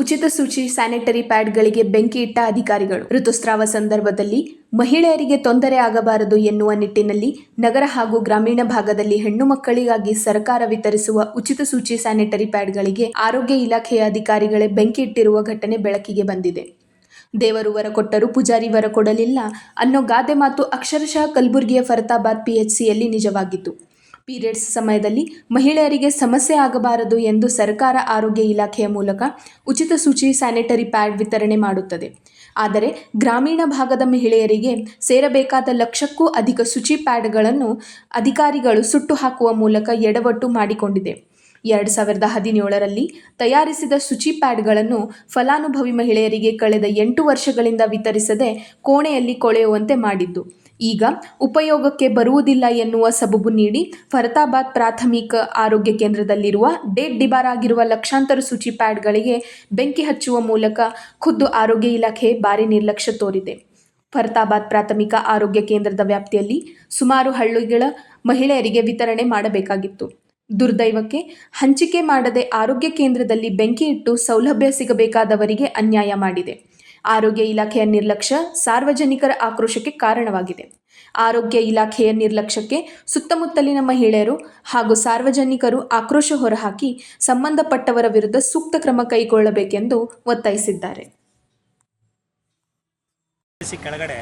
ಉಚಿತ ಸೂಚಿ ಸ್ಯಾನಿಟರಿ ಪ್ಯಾಡ್ಗಳಿಗೆ ಬೆಂಕಿ ಇಟ್ಟ ಅಧಿಕಾರಿಗಳು. ಋತುಸ್ರಾವ ಸಂದರ್ಭದಲ್ಲಿ ಮಹಿಳೆಯರಿಗೆ ತೊಂದರೆ ಆಗಬಾರದು ಎನ್ನುವ ನಿಟ್ಟಿನಲ್ಲಿ ನಗರ ಹಾಗೂ ಗ್ರಾಮೀಣ ಭಾಗದಲ್ಲಿ ಹೆಣ್ಣು ಮಕ್ಕಳಿಗಾಗಿ ಸರ್ಕಾರ ವಿತರಿಸುವ ಉಚಿತ ಸೂಚಿ ಸ್ಯಾನಿಟರಿ ಪ್ಯಾಡ್ಗಳಿಗೆ ಆರೋಗ್ಯ ಇಲಾಖೆಯ ಅಧಿಕಾರಿಗಳೇ ಬೆಂಕಿ ಇಟ್ಟಿರುವ ಘಟನೆ ಬೆಳಕಿಗೆ ಬಂದಿದೆ. ದೇವರು ವರ ಕೊಟ್ಟರೂ ಪೂಜಾರಿ ವರ ಕೊಡಲಿಲ್ಲ ಅನ್ನೋ ಗಾದೆ ಮಾತು ಅಕ್ಷರಶಃ ಕಲಬುರಗಿಯ ಫರತಾಬಾದ್ ಪಿಎಚ್ಸಿಯಲ್ಲಿ ನಿಜವಾಗಿತ್ತು. ಪೀರಿಯಡ್ಸ್ ಸಮಯದಲ್ಲಿ ಮಹಿಳೆಯರಿಗೆ ಸಮಸ್ಯೆ ಆಗಬಾರದು ಎಂದು ಸರ್ಕಾರ ಆರೋಗ್ಯ ಇಲಾಖೆಯ ಮೂಲಕ ಉಚಿತ ಸೂಚಿ, ಸ್ಯಾನಿಟರಿ ಪ್ಯಾಡ್ ವಿತರಣೆ ಮಾಡುತ್ತದೆ. ಆದರೆ ಗ್ರಾಮೀಣ ಭಾಗದ ಮಹಿಳೆಯರಿಗೆ ಸೇರಬೇಕಾದ ಲಕ್ಷಕ್ಕೂ ಅಧಿಕ ಶುಚಿ ಪ್ಯಾಡ್ಗಳನ್ನು ಅಧಿಕಾರಿಗಳು ಸುಟ್ಟು ಹಾಕುವ ಮೂಲಕ ಎಡವಟ್ಟು ಮಾಡಿಕೊಂಡಿದೆ. ಎರಡು ಸಾವಿರದ ಹದಿನೇಳರಲ್ಲಿ ತಯಾರಿಸಿದ ಶುಚಿ ಪ್ಯಾಡ್ಗಳನ್ನು ಫಲಾನುಭವಿ ಮಹಿಳೆಯರಿಗೆ ಕಳೆದ ಎಂಟು ವರ್ಷಗಳಿಂದ ವಿತರಿಸದೆ ಕೋಣೆಯಲ್ಲಿ ಕೊಳೆಯುವಂತೆ ಮಾಡಿದ್ದು. ಈಗ ಉಪಯೋಗಕ್ಕೆ ಬರುವುದಿಲ್ಲ ಎನ್ನುವ ಸಬಬು ನೀಡಿ ಫರತಾಬಾದ್ ಪ್ರಾಥಮಿಕ ಆರೋಗ್ಯ ಕೇಂದ್ರದಲ್ಲಿರುವ ಡೇಟ್ ಡಿಬಾರ್ ಆಗಿರುವ ಲಕ್ಷಾಂತರ ಸೂಚಿ ಪ್ಯಾಡ್ಗಳಿಗೆ ಬೆಂಕಿ ಹಚ್ಚುವ ಮೂಲಕ ಖುದ್ದು ಆರೋಗ್ಯ ಇಲಾಖೆ ಭಾರಿ ನಿರ್ಲಕ್ಷ್ಯ ತೋರಿದೆ. ಫರತಾಬಾದ್ ಪ್ರಾಥಮಿಕ ಆರೋಗ್ಯ ಕೇಂದ್ರದ ವ್ಯಾಪ್ತಿಯಲ್ಲಿ ಸುಮಾರು ಹಳ್ಳಿಗಳ ಮಹಿಳೆಯರಿಗೆ ವಿತರಣೆ ಮಾಡಬೇಕಾಗಿತ್ತು. ದುರ್ದೈವಕ್ಕೆ ಹಂಚಿಕೆ ಮಾಡದೆ ಆರೋಗ್ಯ ಕೇಂದ್ರದಲ್ಲಿ ಬೆಂಕಿ ಇಟ್ಟು ಸೌಲಭ್ಯ ಸಿಗಬೇಕಾದವರಿಗೆ ಅನ್ಯಾಯ ಮಾಡಿದೆ. ಆರೋಗ್ಯ ಇಲಾಖೆಯ ನಿರ್ಲಕ್ಷ್ಯ ಸಾರ್ವಜನಿಕರ ಆಕ್ರೋಶಕ್ಕೆ ಕಾರಣವಾಗಿದೆ. ಆರೋಗ್ಯ ಇಲಾಖೆಯ ನಿರ್ಲಕ್ಷ್ಯಕ್ಕೆ ಸುತ್ತಮುತ್ತಲಿನ ಮಹಿಳೆಯರು ಹಾಗೂ ಸಾರ್ವಜನಿಕರು ಆಕ್ರೋಶ ಹೊರಹಾಕಿ ಸಂಬಂಧಪಟ್ಟವರ ವಿರುದ್ಧ ಸೂಕ್ತ ಕ್ರಮ ಕೈಗೊಳ್ಳಬೇಕೆಂದು ಒತ್ತಾಯಿಸಿದ್ದಾರೆ. ಕೆಳಗಡೆ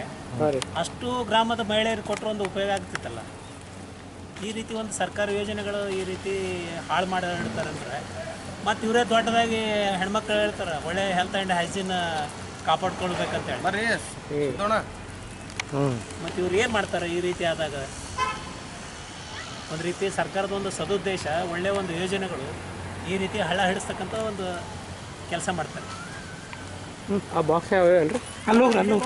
ಅಷ್ಟು ಗ್ರಾಮದ ಮಹಿಳೆಯರು ಕೊಟ್ಟರು ಒಂದು ಉಪಯೋಗ ಆಗ್ತಿತ್ತಲ್ಲ? ಈ ರೀತಿ ಒಂದು ಸರ್ಕಾರಿ ಯೋಜನೆಗಳು ಈ ರೀತಿ ಹಾಳು ಮಾಡಿ ಹೇಳ್ತಾರೆ ಅಂದರೆ ಮತ್ತು ಇವರೇ ದೊಡ್ಡದಾಗಿ ಹೆಣ್ಮಕ್ಳು ಹೇಳ್ತಾರೆ ಒಳ್ಳೆ ಹೆಲ್ತ್ ಆ್ಯಂಡ್ ಹೈಜೀನ್ ಕಾಪಾಡ್ಕೊಳ್ಬೇಕಂತ ಹೇಳಿ. ಬರ್ರಿ ಮತ್ತು ಇವ್ರು ಏನು ಮಾಡ್ತಾರೆ ಈ ರೀತಿ ಆದಾಗ? ಒಂದು ರೀತಿ ಸರ್ಕಾರದ ಒಂದು ಸದುದ್ದೇಶ ಒಳ್ಳೆ ಒಂದು ಯೋಜನೆಗಳು ಈ ರೀತಿ ಹಳ್ಳ ಹಿಡಿಸ್ತಕ್ಕಂಥ ಒಂದು ಕೆಲಸ ಮಾಡ್ತಾರೆ. ಆ ಬಾಕ್ಸ್ ಯಾವ್ಯಾವ ಅಲ್ಲಿ ಹೋಗ್ರಿ ಅಲ್ಲಿ ಹೋಗ್ರಿ